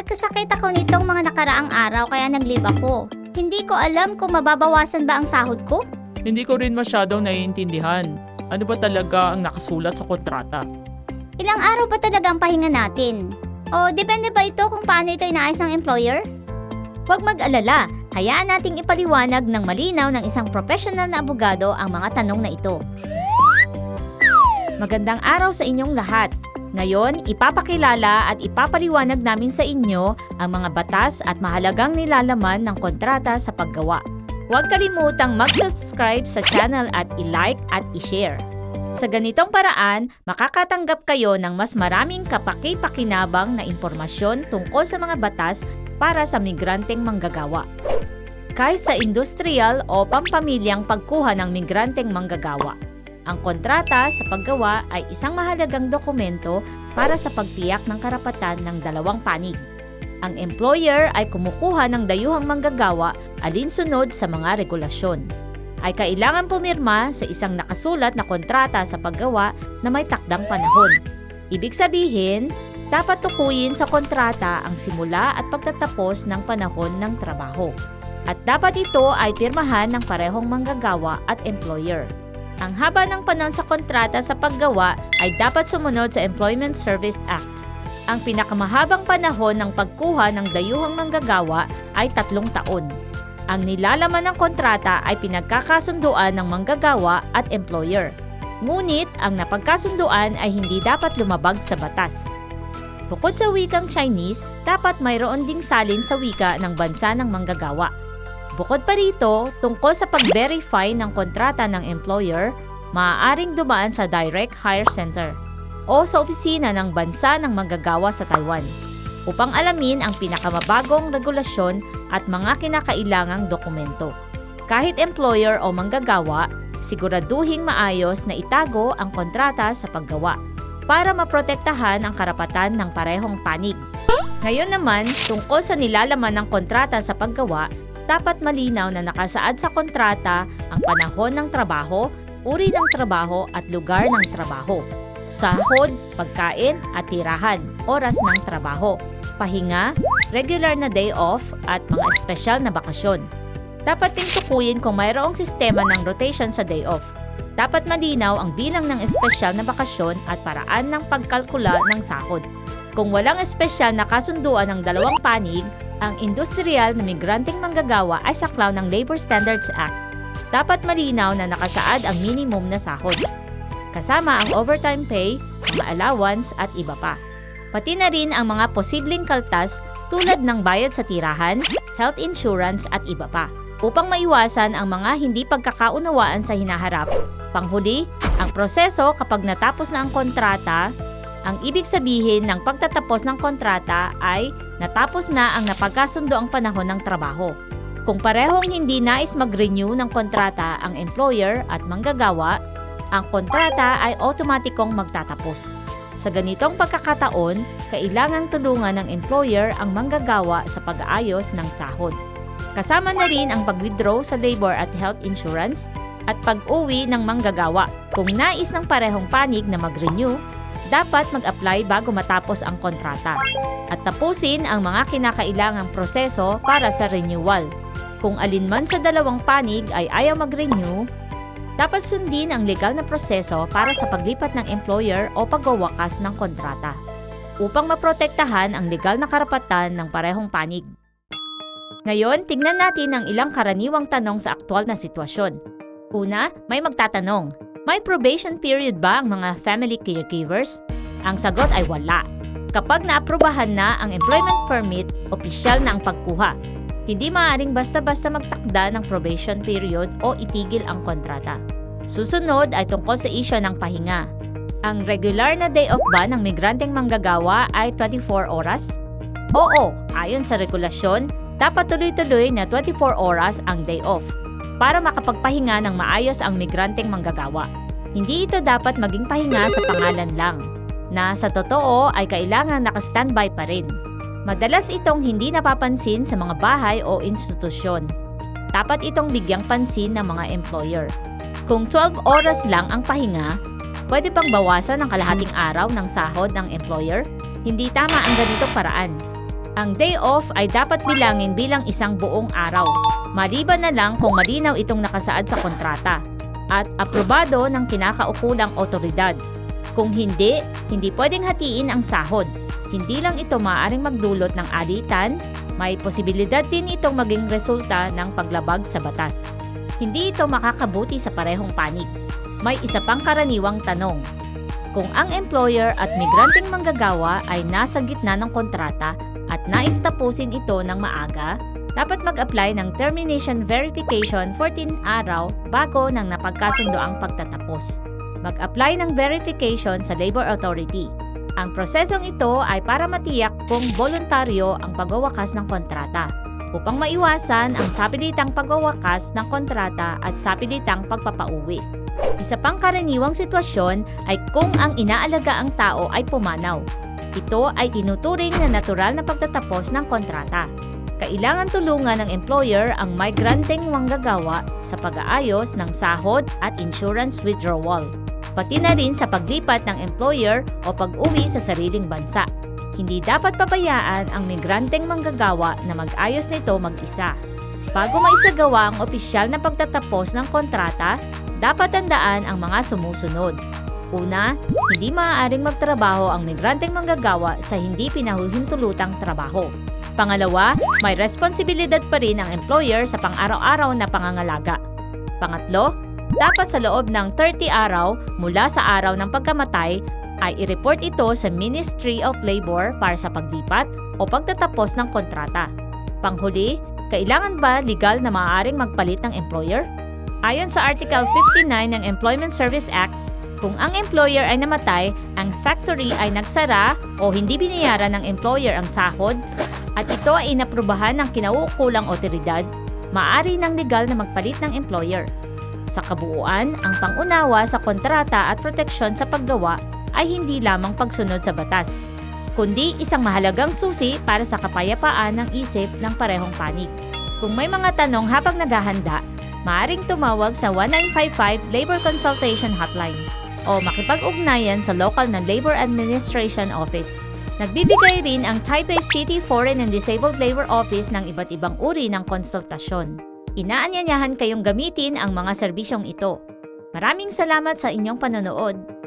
Nagkasakit ako nitong mga nakaraang araw kaya nag-leave ako. Hindi ko alam kung mababawasan ba ang sahod ko. Hindi ko rin masyadong naiintindihan. Ano ba talaga ang nakasulat sa kontrata? Ilang araw ba talaga ang pahinga natin? O depende ba ito kung paano ito inaayos ng employer? Huwag mag-alala, hayaan nating ipaliwanag ng malinaw ng isang professional na abogado ang mga tanong na ito. Magandang araw sa inyong lahat. Ngayon, ipapakilala at ipapaliwanag namin sa inyo ang mga batas at mahalagang nilalaman ng kontrata sa paggawa. Huwag kalimutang mag-subscribe sa channel at i-like at i-share. Sa ganitong paraan, makakatanggap kayo ng mas maraming kapaki-pakinabang na impormasyon tungkol sa mga batas para sa migranteng manggagawa. Kahit sa industrial o pampamilyang pagkuha ng migranteng manggagawa, ang kontrata sa paggawa ay isang mahalagang dokumento para sa pagtiyak ng karapatan ng dalawang panig. Ang employer ay kumukuha ng dayuhang manggagawa alinsunod sa mga regulasyon. Ay kailangan pumirma sa isang nakasulat na kontrata sa paggawa na may takdang panahon. Ibig sabihin, dapat tukuyin sa kontrata ang simula at pagtatapos ng panahon ng trabaho. At dapat ito ay pirmahan ng parehong manggagawa at employer. Ang haba ng panahon sa kontrata sa paggawa ay dapat sumunod sa Employment Service Act. Ang pinakamahabang panahon ng pagkuha ng dayuhang manggagawa ay tatlong taon. Ang nilalaman ng kontrata ay pinagkakasunduan ng manggagawa at employer. Ngunit ang napagkasunduan ay hindi dapat lumabag sa batas. Bukod sa wikang Chinese, dapat mayroon ding salin sa wika ng bansa ng manggagawa. Bukod pa rito, tungkol sa pag-verify ng kontrata ng employer, maaaring dumaan sa Direct Hire Center o sa opisina ng bansa ng manggagawa sa Taiwan upang alamin ang pinakamabagong regulasyon at mga kinakailangang dokumento. Kahit employer o manggagawa, siguraduhing maayos na itago ang kontrata sa paggawa para maprotektahan ang karapatan ng parehong panig. Ngayon naman, tungkol sa nilalaman ng kontrata sa paggawa, dapat malinaw na nakasaad sa kontrata ang panahon ng trabaho, uri ng trabaho at lugar ng trabaho, sahod, pagkain at tirahan, oras ng trabaho, pahinga, regular na day off at mga espesyal na bakasyon. Dapat din tukuyin kung mayroong sistema ng rotation sa day off. Dapat malinaw ang bilang ng espesyal na bakasyon at paraan ng pagkalkula ng sahod. Kung walang espesyal na kasunduan ng dalawang panig, ang industrial na migranteng manggagawa ay saklaw ng Labor Standards Act. Dapat malinaw na nakasaad ang minimum na sahod. Kasama ang overtime pay, mga allowance at iba pa. Pati na rin ang mga posibleng kaltas tulad ng bayad sa tirahan, health insurance at iba pa. Upang maiwasan ang mga hindi pagkakaunawaan sa hinaharap. Panghuli, ang proseso kapag natapos na ang kontrata, ang ibig sabihin ng pagtatapos ng kontrata ay natapos na ang napagkasundo ang panahon ng trabaho. Kung parehong hindi nais mag-renew ng kontrata ang employer at manggagawa, ang kontrata ay otomatikong magtatapos. Sa ganitong pagkakataon, kailangang tulungan ng employer ang manggagawa sa pag-aayos ng sahod. Kasama na rin ang pag-withdraw sa labor at health insurance at pag-uwi ng manggagawa. Kung nais ng parehong panig na mag-renew, dapat mag-apply bago matapos ang kontrata at tapusin ang mga kinakailangang proseso para sa renewal. Kung alinman sa dalawang panig ay ayaw mag-renew, dapat sundin ang legal na proseso para sa paglipat ng employer o pagwawakas ng kontrata upang maprotektahan ang legal na karapatan ng parehong panig. Ngayon, tingnan natin ang ilang karaniwang tanong sa aktwal na sitwasyon. Una, may magtatanong, may probation period ba ang mga family caregivers? Ang sagot ay wala. Kapag naaprubahan na ang employment permit, opisyal na ang pagkuha. Hindi maaaring basta-basta magtakda ng probation period o itigil ang kontrata. Susunod ay tungkol sa isyo ng pahinga. Ang regular na day off ba ng migranteng manggagawa ay 24 oras? Oo, ayon sa regulasyon, dapat tuloy-tuloy na 24 oras ang day off para makapagpahinga ng maayos ang migranteng manggagawa. Hindi ito dapat maging pahinga sa pangalan lang, na sa totoo ay kailangan nakastandby pa rin. Madalas itong hindi napapansin sa mga bahay o institusyon. Dapat itong bigyang pansin ng mga employer. Kung 12 oras lang ang pahinga, pwede pang bawasan ng kalahating araw ng sahod ng employer? Hindi tama ang ganitong paraan. Ang day off ay dapat bilangin bilang isang buong araw. Maliban na lang kung malinaw itong nakasaad sa kontrata at aprobado ng kinakaukulang otoridad. Kung hindi, hindi pwedeng hatiin ang sahod. Hindi lang ito maaaring magdulot ng alitan, may posibilidad din itong maging resulta ng paglabag sa batas. Hindi ito makakabuti sa parehong panig. May isa pang karaniwang tanong. Kung ang employer at migranteng manggagawa ay nasa gitna ng kontrata at nais tapusin ito ng maaga, dapat mag-apply ng termination verification 14 araw bago nang napagkasundo ang pagtatapos. Mag-apply ng verification sa Labor Authority. Ang prosesong ito ay para matiyak kung voluntaryo ang pagwawakas ng kontrata upang maiwasan ang sapilitang pagwawakas ng kontrata at sapilitang pagpapauwi. Isa pang karaniwang sitwasyon ay kung ang inaalaga ang tao ay pumanaw. Ito ay tinuturing na natural na pagtatapos ng kontrata. Kailangan tulungan ng employer ang migranteng manggagawa sa pag-aayos ng sahod at insurance withdrawal. Pati na rin sa paglipat ng employer o pag-uwi sa sariling bansa. Hindi dapat pabayaan ang migranteng manggagawa na mag-ayos nito mag-isa. Bago maisagawa ang opisyal na pagtatapos ng kontrata, dapat tandaan ang mga sumusunod. Una, hindi maaaring magtrabaho ang migranteng manggagawa sa hindi pinahuhintulutang trabaho. Pangalawa, may responsibilidad pa rin ang employer sa pang-araw-araw na pangangalaga. Pangatlo, dapat sa loob ng 30 araw mula sa araw ng pagkamatay ay i-report ito sa Ministry of Labor para sa paglipat o pagtatapos ng kontrata. Panghuli, kailangan ba legal na maaaring magpalit ng employer? Ayon sa Article 59 ng Employment Service Act, kung ang employer ay namatay, ang factory ay nagsara o hindi binayaran ng employer ang sahod at ito ay inaprubahan ng kinauukulang otoridad, maaari ng legal na magpalit ng employer. Sa kabuuan, ang pangunawa sa kontrata at proteksyon sa paggawa ay hindi lamang pagsunod sa batas, kundi isang mahalagang susi para sa kapayapaan ng isip ng parehong panig. Kung may mga tanong habang naghahanda, maaring tumawag sa 1955 Labor Consultation Hotline o makipag-ugnayan sa lokal na Labor Administration Office. Nagbibigay rin ang Taipei City Foreign and Disabled Labor Office ng iba't ibang uri ng konsultasyon. Inaanyayahan kayong gamitin ang mga serbisyong ito. Maraming salamat sa inyong panonood.